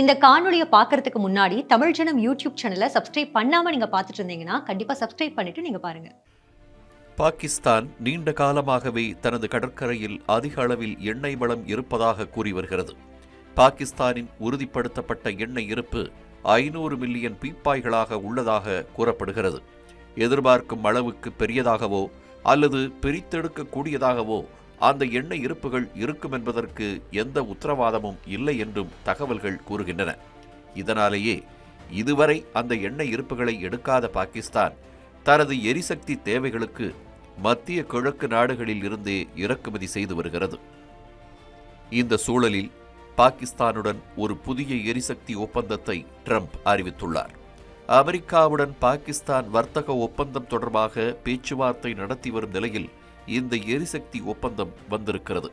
இந்த காணொலியை பார்க்கறதுக்கு முன்னாடி தமிழ் ஜனம் யூடியூப் சேனலை சப்ஸ்கிரைப் பண்ணாம நீங்க பார்த்துட்டு இருந்தீங்கன்னா கண்டிப்பா சப்ஸ்கிரைப் பண்ணிட்டு நீங்க பாருங்க. பாகிஸ்தான் நீண்ட காலமாகவே தனது கடற்கரையில் அதிக அளவில் எண்ணெய் வளம் இருப்பதாக கூறி வருகிறது. பாகிஸ்தானின் உறுதிப்படுத்தப்பட்ட எண்ணெய் இருப்பு ஐநூறு மில்லியன் பீப்பாய்களாக உள்ளதாக கூறப்படுகிறது. எதிர்பார்க்கும் அளவுக்கு பெரியதாகவோ அல்லது பிரித்தெடுக்கக்கூடியதாகவோ அந்த எண்ணெய் இருப்புகள் இருக்கும் என்பதற்கு எந்த உத்தரவாதமும் இல்லை என்றும் தகவல்கள் கூறுகின்றன. இதனாலேயே இதுவரை அந்த எண்ணெய் இருப்புகளை எடுக்காத பாகிஸ்தான் தனது எரிசக்தி தேவைகளுக்கு மத்திய கிழக்கு நாடுகளில் இருந்தே இறக்குமதி செய்து வருகிறது. இந்த சூழலில் பாகிஸ்தானுடன் ஒரு புதிய எரிசக்தி ஒப்பந்தத்தை ட்ரம்ப் அறிவித்துள்ளார். அமெரிக்காவுடன் பாகிஸ்தான் வர்த்தக ஒப்பந்தம் தொடர்பாக பேச்சுவார்த்தை நடத்தி வரும் நிலையில் இந்த எரிசக்தி ஒப்பந்தம் வந்திருக்கிறது.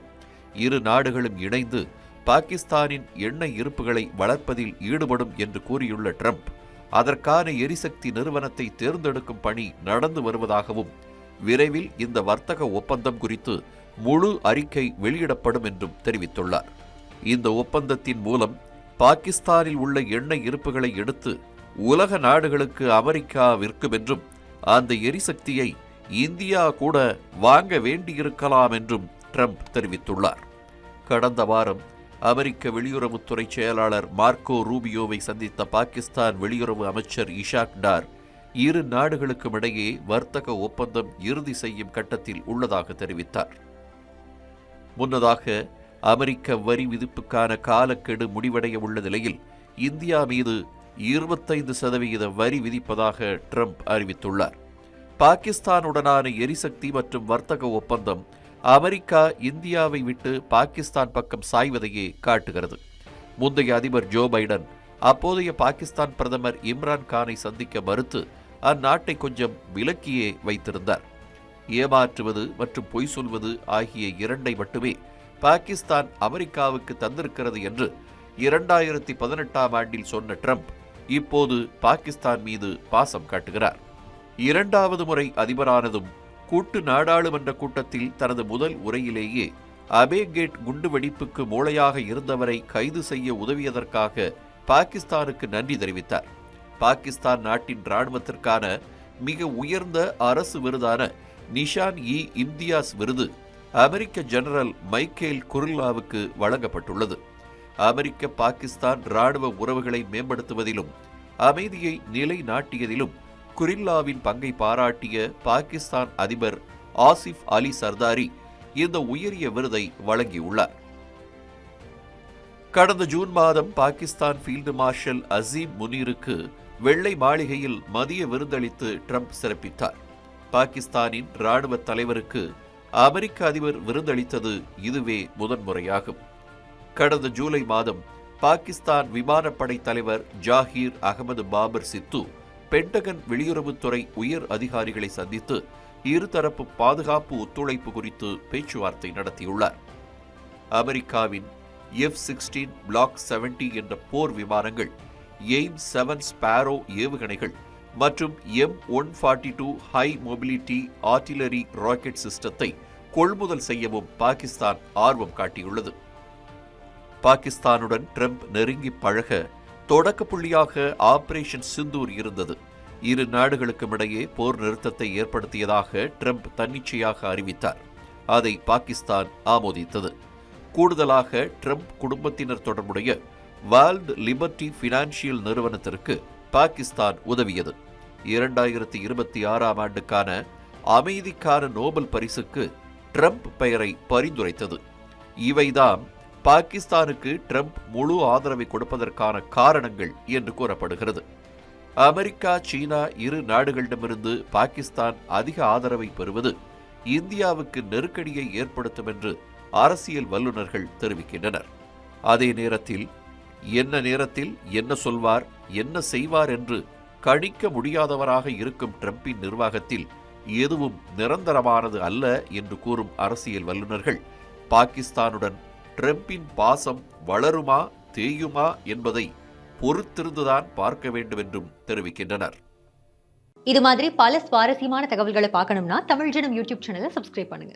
இரு நாடுகளும் இணைந்து பாகிஸ்தானின் எண்ணெய் இருப்புகளை வளர்ப்பதில் ஈடுபடும் என்று கூறியுள்ள ட்ரம்ப் அதற்கான எரிசக்தி நிறுவனத்தை தேர்ந்தெடுக்கும் பணி நடந்து வருவதாகவும் விரைவில் இந்த வர்த்தக ஒப்பந்தம் குறித்து முழு அறிக்கை வெளியிடப்படும் என்றும் தெரிவித்துள்ளார். இந்த ஒப்பந்தத்தின் மூலம் பாகிஸ்தானில் உள்ள எண்ணெய் இருப்புகளை எடுத்து உலக நாடுகளுக்கு அமெரிக்கா விற்கும் என்றும் அந்த எரிசக்தியை இந்தியா கூட வாங்க வேண்டியிருக்கலாம் என்றும் ட்ரம்ப் தெரிவித்துள்ளார். கடந்த வாரம் அமெரிக்க வெளியுறவுத்துறை செயலாளர் மார்க்கோ ரூபியோவை சந்தித்த பாகிஸ்தான் வெளியுறவு அமைச்சர் இஷாக் டார் இரு நாடுகளுக்கும் இடையே வர்த்தக ஒப்பந்தம் இறுதி செய்யும் கட்டத்தில் உள்ளதாக தெரிவித்தார். முன்னதாக அமெரிக்க வரி விதிப்புக்கான காலக்கெடு முடிவடைய உள்ள நிலையில் இந்தியா மீது இருபத்தைந்து சதவிகித வரி விதிப்பதாக ட்ரம்ப் அறிவித்துள்ளார். பாகிஸ்தானுடனான எரிசக்தி மற்றும் வர்த்தக ஒப்பந்தம் அமெரிக்கா இந்தியாவை விட்டு பாகிஸ்தான் பக்கம் சாய்வதையே காட்டுகிறது. முந்தைய அதிபர் ஜோ பைடன் அப்போதைய பாகிஸ்தான் பிரதமர் இம்ரான் கானை சந்திக்க மறுத்து அந்நாட்டை கொஞ்சம் விலக்கியே வைத்திருந்தார். ஏமாற்றுவது மற்றும் பொய் சொல்வது ஆகிய இரண்டை மட்டுமே பாகிஸ்தான் அமெரிக்காவுக்கு தந்திருக்கிறது என்று இரண்டாயிரத்தி பதினெட்டாம் ஆண்டில் சொன்ன ட்ரம்ப் இப்போது பாகிஸ்தான் மீது பாசம் காட்டுகிறார். இரண்டாவது முறை அதிபரானதும் கூட்டு நாடாளுமன்ற கூட்டத்தில் தனது முதல் உரையிலேயே அபேகேட் குண்டுவெடிப்புக்கு மூளையாக இருந்தவரை கைது செய்ய உதவியதற்காக பாகிஸ்தானுக்கு நன்றி தெரிவித்தார். பாகிஸ்தான் நாட்டின் இராணுவத்திற்கான மிக உயர்ந்த அரசு விருதான நிஷான் இ இம்தியாஸ் விருது அமெரிக்க ஜெனரல் மைக்கேல் குருல்லாவுக்கு வழங்கப்பட்டுள்ளது. அமெரிக்க பாகிஸ்தான் இராணுவ உறவுகளை மேம்படுத்துவதிலும் அமைதியை நிலைநாட்டியதிலும் குரில்லாவின் பங்கை பாராட்டிய பாகிஸ்தான் அதிபர் ஆசிஃப் அலி சர்தாரி இந்த உயரிய விருதை வழங்கியுள்ளார். கடந்த ஜூன் மாதம் பாகிஸ்தான் ஃபீல்டு மார்ஷல் அசீம் முனீருக்கு வெள்ளை மாளிகையில் மதிய விருந்தளித்து ட்ரம்ப் சிறப்பித்தார். பாகிஸ்தானின் இராணுவ தலைவருக்கு அமெரிக்க அதிபர் விருந்தளித்தது இதுவே முதன்முறையாகும். கடந்த ஜூலை மாதம் பாகிஸ்தான் விமானப்படை தலைவர் ஜாகீர் அகமது பாபர் சித்து பென்டகன் வெளியுறவுத்துறை உயர் அதிகாரிகளை சந்தித்து இருதரப்பு பாதுகாப்பு ஒத்துழைப்பு குறித்து பேச்சுவார்த்தை நடத்தியுள்ளார். அமெரிக்காவின் எஃப் சிக்ஸ்டீன் பிளாக் செவன்டி என்ற போர் விமானங்கள் எய்ம் செவன் ஸ்பேரோ ஏவுகணைகள் மற்றும் M one forty two high mobility artillery rocket சிஸ்டத்தை கொள்முதல் செய்யவும் பாகிஸ்தான் ஆர்வம் காட்டியுள்ளது. பாகிஸ்தானுடன் ட்ரம்ப் நெருங்கி பழக தொடக்க புள்ளியாக ஆபரேஷன் சிந்தூர் இருந்தது. இரு நாடுகளுக்கும் இடையே போர் நிறுத்தத்தை ஏற்படுத்தியதாக ட்ரம்ப் தன்னிச்சையாக அறிவித்தார். அதை பாகிஸ்தான் ஆமோதித்தது. கூடுதலாக ட்ரம்ப் குடும்பத்தினர் தொடர்புடைய வேர்ல்டு லிபர்டி பினான்சியல் நிறுவனத்திற்கு பாகிஸ்தான் உதவியது. இரண்டாயிரத்தி இருபத்தி ஆறாம் ஆண்டுக்கான அமைதிக்கான நோபல் பரிசுக்கு ட்ரம்ப் பெயரை பரிந்துரைத்தது. இவைதான் பாகிஸ்தானுக்கு ட்ரம்ப் முழு ஆதரவை கொடுப்பதற்கான காரணங்கள் என்று கூறப்படுகிறது. அமெரிக்கா சீனா இரு நாடுகளிடமிருந்து பாகிஸ்தான் அதிக ஆதரவை பெறுவது இந்தியாவுக்கு நெருக்கடியை ஏற்படுத்தும் என்று அரசியல் வல்லுநர்கள் தெரிவிக்கின்றனர். அதே நேரத்தில் என்ன நேரத்தில் என்ன சொல்வார் என்ன செய்வார் என்று கணிக்க முடியாதவராக இருக்கும் ட்ரம்பின் நிர்வாகத்தில் எதுவும் நிரந்தரமானது அல்ல என்று கூறும் அரசியல் வல்லுநர்கள் பாகிஸ்தானுடன் ட்ரம்பின் பாசம் வளருமா தேயுமா என்பதை பொறுத்திருந்துதான் பார்க்க வேண்டும் என்றும் தெரிவிக்கின்றனர். இது மாதிரி பல சுவாரஸ்யமான தகவல்களை பார்க்கணும்னா தமிழ் ஜனம் யூடியூப் சேனலை சப்ஸ்கிரைப் பண்ணுங்க.